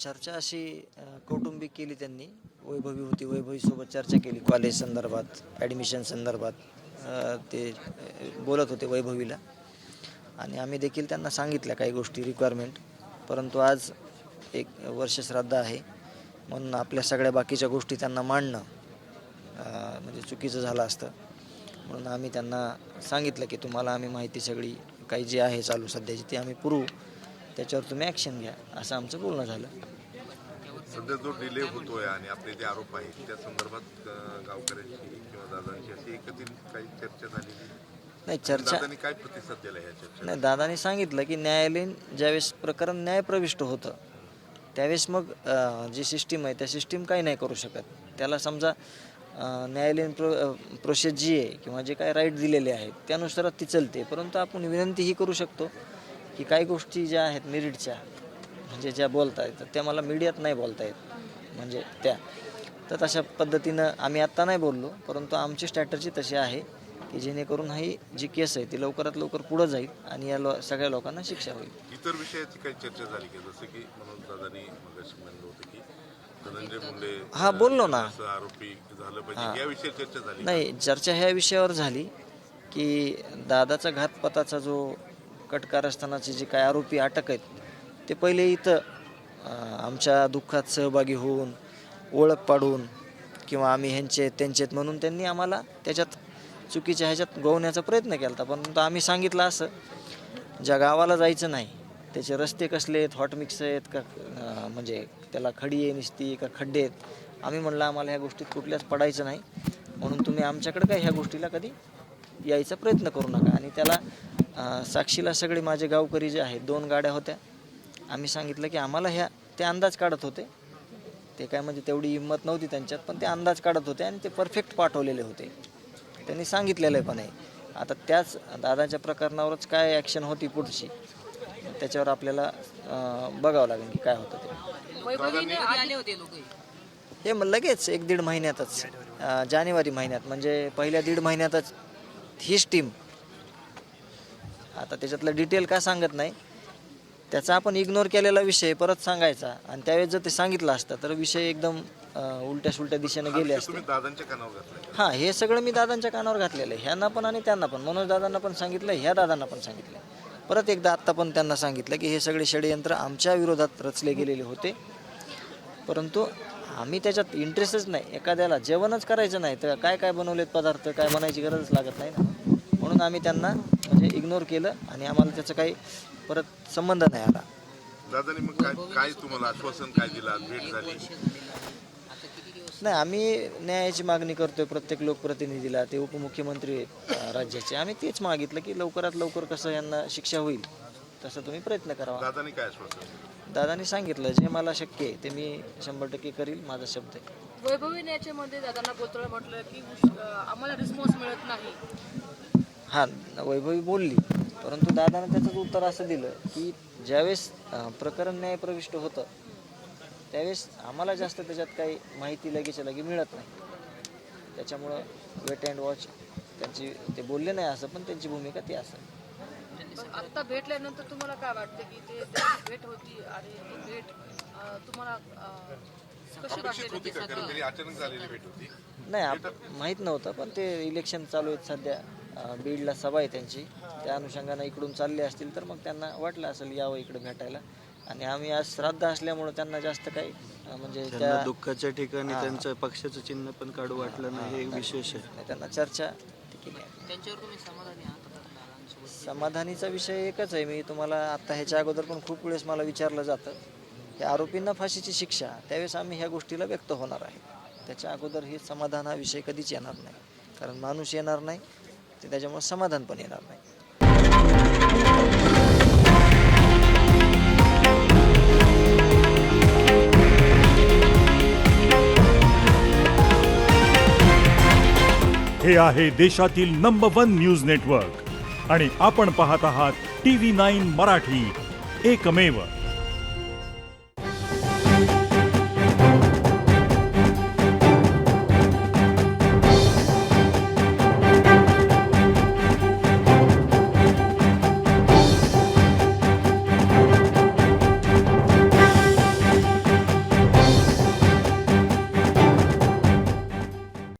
चर्चा अशी कौटुंबिक केली त्यांनी. वैभवी होती वैभवीसोबत चर्चा केली. कॉलेज संदर्भात ॲडमिशन संदर्भात ते बोलत होते वैभवीला. आणि आम्ही देखील त्यांना सांगितल्या काही गोष्टी रिक्वायरमेंट परंतु आज एक वर्ष श्राद्ध आहे. म्हणून आपल्या सगळ्या बाकीच्या गोष्टी त्यांना मांडणं म्हणजे चुकीचं झालं असतं. म्हणून आम्ही त्यांना सांगितलं की तुम्हाला आम्ही माहिती सगळी काही जी आहे चालू सध्याची ती आम्ही पुरवू. त्याच्यावर तुम्ही ॲक्शन घ्या. असं आमचं बोलणं झालं. सध्या जो डिले होतोय आणि आपले जे आरोप आहेत त्या संदर्भात अं, गावकऱ्यांशी किंवा दादांशी अशी एकत्रित काही चर्चा झालेली नाही. चर्चा दादांनी काय प्रतिसाद दिला नाही दादाने सांगितलं की न्यायालयीन ज्यावेळेस प्रकरण न्यायप्रविष्ट होतं त्यावेळेस मग जी सिस्टीम आहे त्या सिस्टीम काही नाही करू शकत. त्याला समजा न्यायालयीन प्रो प्रोसेस जी आहे किंवा जे काही राईट दिलेले आहेत त्यानुसारच ती चलते. परंतु आपण विनंती ही करू शकतो की काही गोष्टी ज्या आहेत मेरिटच्या म्हणजे ज्या बोलता येतात त्या मला मीडियात नाही बोलता येत. म्हणजे त्या. तर तशा पद्धतीनं आम्ही आत्ता नाही बोललो परंतु आमची स्ट्रॅटर्जी तशी आहे की जेणेकरून ही जी केस आहे ती लवकरात लवकर पुढं जाईल आणि या लो सगळ्या लोकांना शिक्षा होईल. इतर विषयाची काही चर्चा झाली की? जसं की की हा, बोललो ना. नाही चर्चा ह्या विषयावर झाली की दादाचा घातपाताचा जो कट कारस्थानाचे जे काय आरोपी अटक आहेत ते पहिले इथं आमच्या दुःखात सहभागी होऊन ओळख पाडून किंवा आम्ही ह्यांचे त्यांचेत म्हणून त्यांनी आम्हाला त्याच्यात चुकीच्या ह्याच्यात गोवण्याचा प्रयत्न केला होता परंतु आम्ही सांगितलं असं ज्या गावाला जायचं नाही त्याचे रस्ते कसले आहेत हॉट मिक्स आहेत का म्हणजे त्याला खडी आहे निसती का खड्डे आहेत आम्ही म्हणलं आम्हाला ह्या गोष्टीत कुठल्याच पडायचं नाही. म्हणून तुम्ही आमच्याकडे काय ह्या गोष्टीला कधी यायचा प्रयत्न करू नका. आणि त्याला अं, साक्षीला सगळे माझे गावकरी जे आहेत दोन गाड्या होत्या. आम्ही सांगितलं की आम्हाला ह्या ते अंदाज काढत होते. ते काय म्हणजे तेवढी हिंमत नव्हती त्यांच्यात पण ते अंदाज काढत होते आणि ते परफेक्ट पाठवलेले होते. त्यांनी सांगितलेलं पण आहे आता त्याच दादाच्या प्रकरणावरच काय ॲक्शन होती पुढची? त्याच्यावर आपल्याला अं, बघावं लागेल की काय होतं ते. वैभवीने आले होते लोक. हे मग लगेच एक दीड महिन्यातच अं, जानेवारी महिन्यात म्हणजे पहिल्या दीड महिन्यातच हीच टीम आता त्याच्यातलं डिटेल का सांगत नाही. त्याचा आपण इग्नोर केलेला विषय परत सांगायचा. आणि त्यावेळेस जर ते सांगितलं असतं तर विषय एकदम उलट्या सुलट्या दिशेने गेले असते. तुम्ही दादांच्या कानावर घातलाय हां हे सगळं मी दादांच्या कानावर घातलेलं आहे. ह्यांना पण आणि त्यांना पण. मनोज दादांना पण सांगितलं ह्या दादांना पण सांगितलं. परत एकदा आत्ता पण त्यांना सांगितलं की हे सगळे षडयंत्र आमच्या विरोधात रचले गेलेले होते. परंतु आम्ही त्याच्यात इंटरेस्टच नाही. एखाद्याला जेवणच करायचं नाही तर काय काय बनवलेत पदार्थ काय बनायची गरजच लागत नाही ना. म्हणून आम्ही त्यांना म्हणजे इग्नोर केलं आणि आम्हाला त्याचं काही परत संबंध नाही आला. दादांनी मग काय काय तुम्हाला आश्वासन काय दिलं? भेट झाली? आता किती दिवस नाही आम्ही न्यायाची मागणी करतोय प्रत्येक लोकप्रतिनिधीला. ते उपमुख्यमंत्री आहेत अं, राज्याचे. आम्ही तेच मागितलं की लवकरात लवकर कसं यांना शिक्षा होईल तसं तुम्ही प्रयत्न करावा. दादांनी काय आश्वासन दिलं? दादानी सांगितलं जे मला शक्य आहे ते मी शंभर टक्के करील माझा शब्द आहे. वैभवीने याच्यामध्ये दादांना बोलताना म्हटलं की उश- अं, आम्हाला रिस्पॉन्स मिळत नाही. हां वैभवी बोलली. परंतु दादानं त्याचं उत्तर असं दिलं की ज्यावेळेस प्रकरण न्यायप्रविष्ट होतं त्यावेळेस आम्हाला जास्त त्याच्यात काही माहिती लगेच लगे मिळत नाही. त्याच्यामुळं वेट अँड वॉच त्यांची ते बोलले नाही असं पण त्यांची भूमिका ती असं. आता भेटल्यानंतर तुम्हाला काय वाटतं की ते भेट होती आणि ती भेट तुम्हाला कशी वाटली अचानक झालेली भेट होती. नाही आप माहीत नव्हतं पण ते इलेक्शन चालू आहेत सध्या. बीडला सभा आहे त्यांची. त्या अनुषंगानं इकडून चालले असतील तर मग त्यांना वाटलं असेल यावं इकडं भेटायला. आणि आम्ही आज श्राद्ध असल्यामुळं त्यांना जास्त काही म्हणजे त्या दुःखाच्या ठिकाणी त्यांचं पक्षाचं चिन्ह पण काढू वाटलं नाही हे विशेष आहे. त्यांना चर्चा ती केली आहे. त्यांच्यावर तुम्ही समाधानी आहात आता दादांसोबत? समाधानीचा विषय एकच आहे. मी तुम्हाला आत्ता ह्याच्या अगोदर पण खूप वेळेस मला विचारलं जातं की आरोपींना फाशीची शिक्षा त्यावेळेस आम्ही ह्या गोष्टीला व्यक्त होणार आहे. त्याच्या अगोदर हे समाधान हा विषय कधीच येणार नाही. कारण माणूस येणार नाही ते त्याच्यामुळे समाधान पण येणार नाही. हे आहे देशातील नंबर वन न्यूज नेटवर्क आणि आपण पाहत आहात टी व्ही नाईन मराठी. एकमेव.